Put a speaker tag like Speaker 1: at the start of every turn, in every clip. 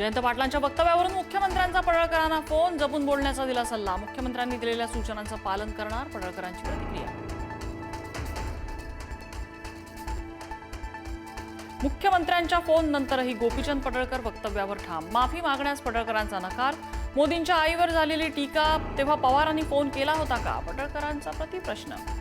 Speaker 1: जयंत पाटलांच्या वक्तव्यावरून मुख्यमंत्र्यांचा पडळकरांना फोन जपून बोलण्याचा दिला सल्ला. मुख्यमंत्र्यांनी दिलेल्या सूचनांचं पालन करणार पडळकरांची प्रतिक्रिया. मुख्यमंत्र्यांच्या फोन नंतरही गोपीचंद पडळकर वक्तव्यावर ठाम. माफी मागण्यास पडळकरांचा नकार. मोदींच्या आईवर झालेली टीका तेव्हा पवारांनी फोन केला होता का? पडळकरांचा प्रतिप्रश्न.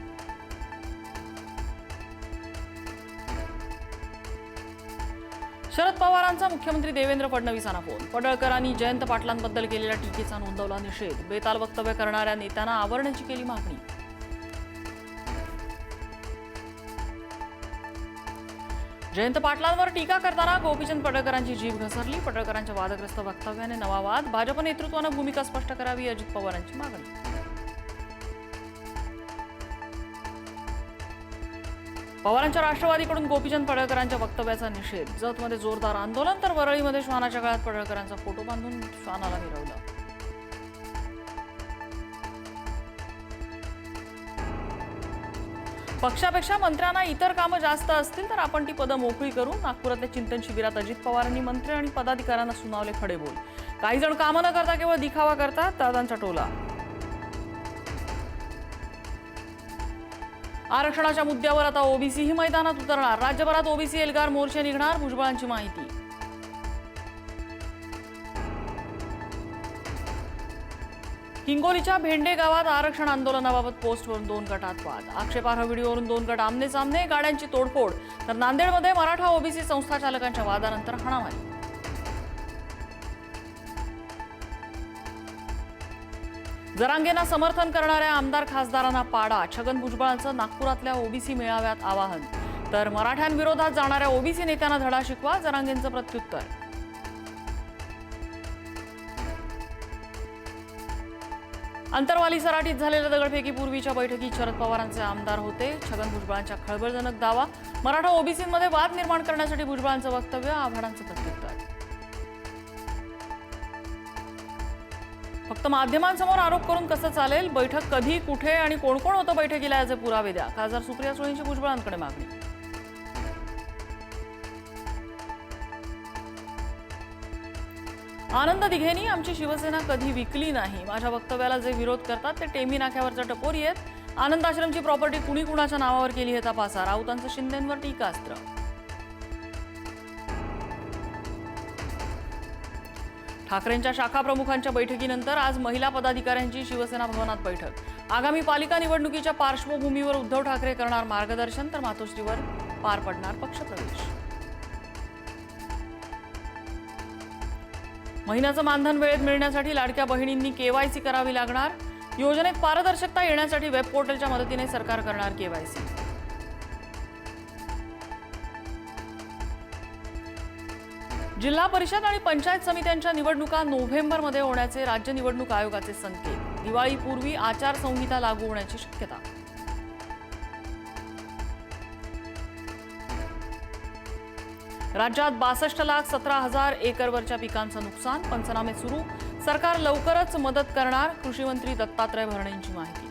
Speaker 1: शरद पवारांचा मुख्यमंत्री देवेंद्र फडणवीसांना फोन. पडळकरांनी जयंत पाटलांबद्दल केलेल्या टीकेचा नोंदवला निषेध. बेताल वक्तव्य करणाऱ्या नेत्यांना आवरण्याची केली मागणी. जयंत पाटलांवर टीका करताना गोपीचंद पडळकरांची जीभ घसरली. पडळकरांच्या वादग्रस्त वक्तव्याने नवा वाद. भाजप नेतृत्वानं भूमिका स्पष्ट करावी अजित पवारांची मागणी. पवारांच्या राष्ट्रवादीकडून गोपीचंद पडळकरांच्या वक्तव्याचा निषेध. जतमध्ये जोरदार आंदोलन तर वरळीमध्ये श्वानाच्या काळात पडळकरांचा फोटो बांधून श्वानाला मिरवलं पक्षापेक्षा मंत्र्यांना इतर कामं जास्त असतील तर आपण ती पदं मोकळी करू. नागपुरातल्या चिंतन शिबिरात अजित पवारांनी मंत्री आणि पदाधिकाऱ्यांना सुनावले खडे बोल काही जण कामं न करता केवळ दिखावा करतात दादांचा टोला. आरक्षणाच्या मुद्द्यावर आता ओबीसीही मैदानात उतरणार. राज्यभरात ओबीसी एल्गार मोर्चे निघणार भुजबळांची माहिती. हिंगोलीच्या भेंडे गावात आरक्षण आंदोलनाबाबत पोस्टवरून दोन गटात वाद. आक्षेपार्ह व्हिडिओवरून दोन गट आमने सामने गाड्यांची तोडफोड. तर नांदेडमध्ये मराठा ओबीसी संस्था चालकांच्या वादानंतर हाणामारी. जरांगेंना समर्थन करणाऱ्या आमदार खासदारांना पाडा छगन भुजबळांचं नागपुरातल्या ओबीसी मेळाव्यात आवाहन. तर मराठ्यांविरोधात जाणाऱ्या ओबीसी नेत्यांना धडा शिकवा जरांगेंचं प्रत्युत्तर. अंतरवाली सराटीत झालेल्या दगडफेकीपूर्वीच्या बैठकीत शरद पवारांचे आमदार होते. छगन भुजबळांच्या खळबळजनक दावा. मराठा ओबीसीमध्ये वाद निर्माण करण्यासाठी भुजबळांचं वक्तव्य आव्हाडांचं प्रत्युत्तर. फक्त माध्यमांसमोर आरोप करून कसं चालेल? बैठक कधी कुठे आणि कोण कोण होतं बैठकीला याचे पुरावे द्या. खासदार सुप्रिया सुळेंची भुजबळांकडे मागणी. आनंद दिघेनी आमची शिवसेना कधी विकली नाही. माझ्या वक्तव्याला जे विरोध करतात ते टेमी नाक्यावरच्या टपोरी आहेत. आनंद आश्रमची प्रॉपर्टी कुणी कुणाच्या नावावर केली हे तपासा? राऊतांचं शिंदेंवर टीकास्त्र. ठाकरेंच्या शाखा प्रमुखांच्या बैठकीनंतर आज महिला पदाधिकाऱ्यांची शिवसेना भवनात बैठक. आगामी पालिका निवडणुकीच्या पार्श्वभूमीवर उद्धव ठाकरे करणार मार्गदर्शन तर मातोश्रीवर पार पडणार पक्षप्रवेश. महिन्याचं मानधन वेळेत मिळण्यासाठी लाडक्या बहिणींनी केवायसी करावी लागणार. योजनेत पारदर्शकता येण्यासाठी वेब पोर्टलच्या मदतीने सरकार करणार केवायसी जिल्हा परिषद आणि पंचायत समित्यांच्या निवडणुका नोव्हेंबरमध्ये होण्याचे राज्य निवडणूक आयोगाचे संकेत. दिवाळीपूर्वी आचारसंहिता लागू होण्याची शक्यता. राज्यात बासष्ट लाख सतरा हजार एकरवरच्या पिकांचं नुकसान पंचनामे सुरू. सरकार लवकरच मदत करणार कृषी मंत्री दत्तात्रय भरणेंची माहिती.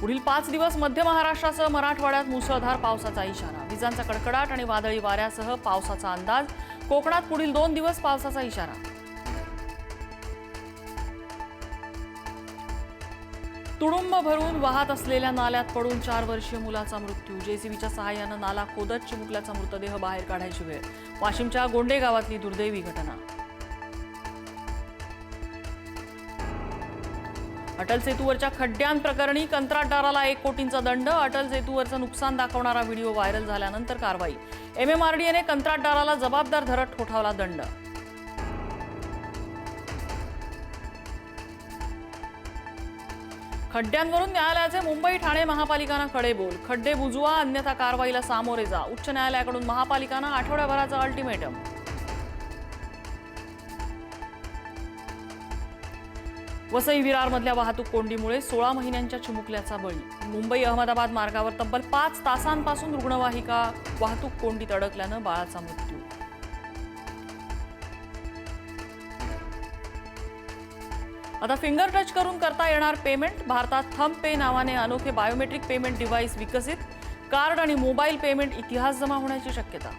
Speaker 1: पुढील पाच दिवस मध्य महाराष्ट्रासह मराठवाड्यात मुसळधार पावसाचा इशारा. विजांचा कडकडाट आणि वादळी वाऱ्यासह पावसाचा अंदाज. कोकणात पुढील दोन दिवस पावसाचा इशारा. तुडुंब भरून वाहत असलेल्या नाल्यात पडून चार वर्षीय मुलाचा मृत्यू. जेसीबीच्या सहाय्यानं नाला खोदत चिमुकल्याचा मृतदेह बाहेर काढायची वेळ. वाशिमच्या गोंडे गावातली दुर्दैवी घटना. अटल सेतूवरच्या खड्ड्यांप्रकरणी कंत्राटदाराला एक कोटींचा दंड. अटल सेतूवरचं नुकसान दाखवणारा व्हिडिओ व्हायरल झाल्यानंतर कारवाई. एमएमआरडीएने कंत्राटदाराला जबाबदार धरत ठोठावला दंड. खड्ड्यांवरून न्यायालयाचे मुंबई ठाणे महापालिकांना खडे बोल. खड्डे बुजवा अन्यथा कारवाईला सामोरे जा. उच्च न्यायालयाकडून महापालिकांना आठवड्याभराचं अल्टिमेटम. वसई विरारमधल्या वाहतूक कोंडीमुळे सोळा महिन्यांच्या चिमुकल्याचा बळी. मुंबई अहमदाबाद मार्गावर तब्बल पाच तासांपासून रुग्णवाहिका वाहतूक कोंडीत अडकल्यानं बाळाचा मृत्यू. आता फिंगर टच करून करता येणार पेमेंट. भारतात थंब पे नावाने अनोखे बायोमेट्रिक पेमेंट डिव्हाइस विकसित. कार्ड आणि मोबाईल पेमेंट इतिहास जमा होण्याची शक्यता.